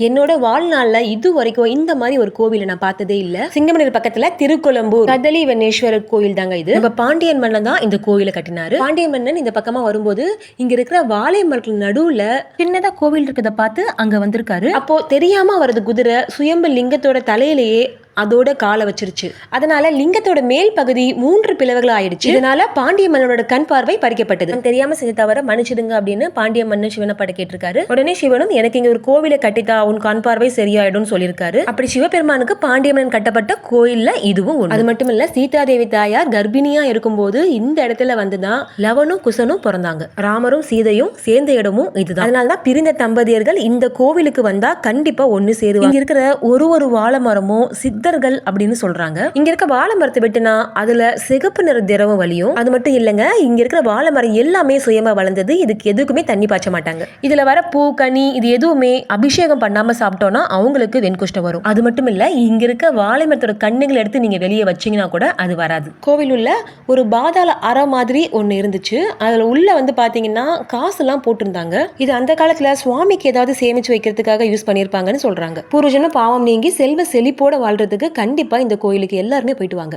என்னோட வாழ்நாள்ல இது வரைக்கும் இந்த மாதிரி ஒரு கோவிலை நான் பார்த்ததே இல்ல. சிங்கமணி பக்கத்துல திருக்கொலம்பூர் கதலி வெண்ணேஸ்வரர் கோயில் தாங்க இது. நம்ம பாண்டியன் மன்னன் தான் இந்த கோவிலை கட்டினாரு. பாண்டியன் மன்னன் இந்த பக்கமா வரும்போது இங்க இருக்கிற வாழை மரங்கள் நடுவுல சின்னதா கோவில் இருக்கிறத பார்த்து அங்க வந்திருக்காரு. அப்போ தெரியாம அவரது குதிரை சுயம்பு லிங்கத்தோட தலையிலேயே அதோட காலை வச்சிருச்சு. அதனால லிங்கத்தோட மேல் பகுதி மூன்று பிளவுகள் ஆயிடுச்சு இதனால பாண்டிய மன்னனோட கண் பார்வை பறிக்கப்பட்டது. தெரியாம செஞ்ச தவிர மன்னிச்சிடுங்க அப்படின்னு பாண்டிய மன்னன் சிவனை பட கேட்டிருக்காரு. உடனே சிவனும் எனக்கு இங்க ஒரு கோவிலை கட்டித்தா உன் கண் பார்வை சரியாயிடும்னு சொல்லியிருக்காரு. அப்படி சிவபெருமானுக்கு பாண்டிய மன்னன் கட்டப்பட்ட கோயில்ல இதுவும் ஒண்ணு. அது மட்டும் இல்ல சீதாதேவி தாயார் கர்ப்பிணியா இருக்கும்போது இந்த இடத்துல வந்துதான் லவனும் குசனும் பிறந்தாங்க. ராமரும் சீதையும் சேர்ந்த இடமும் இதுதான். அதனாலதான் பிரிந்த தம்பதியர்கள் இந்த கோவிலுக்கு வந்தா கண்டிப்பா ஒண்ணு சேருவாங்க. இருக்கிற ஒரு ஒரு வாழை மரமும் சித்தர்கள் அப்படின்னு சொல்றாங்க. இங்க இருக்க வாழை மரத்தை வெட்டினா அதுல சிகப்பு நிற திரவம் வலியும் அது மட்டும் இல்லைங்க. இங்க இருக்கிற வாழை மரம் எல்லாமே சுயமா வளர்ந்தது. இதுக்கு எதுக்குமே தண்ணி பாய்ச்ச மாட்டாங்க. இதுல வர பூ கனி இது எதுவுமே அபிஷேகம் பண்ணாம சாப்பிட்டோம்னா அவங்களுக்கு வெண்குஷ்டம் வரும். அது மட்டும் இல்ல இங்க இருக்க வாழை மரத்தோட கண்ணுகளை எடுத்து நீங்க வெளியே வச்சீங்கன்னா கூட அது வராது. கோவில் உள்ள ஒரு பாதாள அறை மாதிரி ஒன்று இருந்துச்சு. அதில் உள்ள வந்து பார்த்தீங்கன்னா காசுலாம் போட்டிருந்தாங்க. இது அந்த காலத்தில் சுவாமிக்கு ஏதாவது சேமிச்சு வைக்கிறதுக்காக யூஸ் பண்ணியிருப்பாங்கன்னு சொல்கிறாங்க பூர்வஜன்ம பாவம் நீங்கி செல்வ செழிப்போட வாழ்றதுக்கு கண்டிப்பாக இந்த கோயிலுக்கு எல்லாருமே போயிட்டு வாங்க.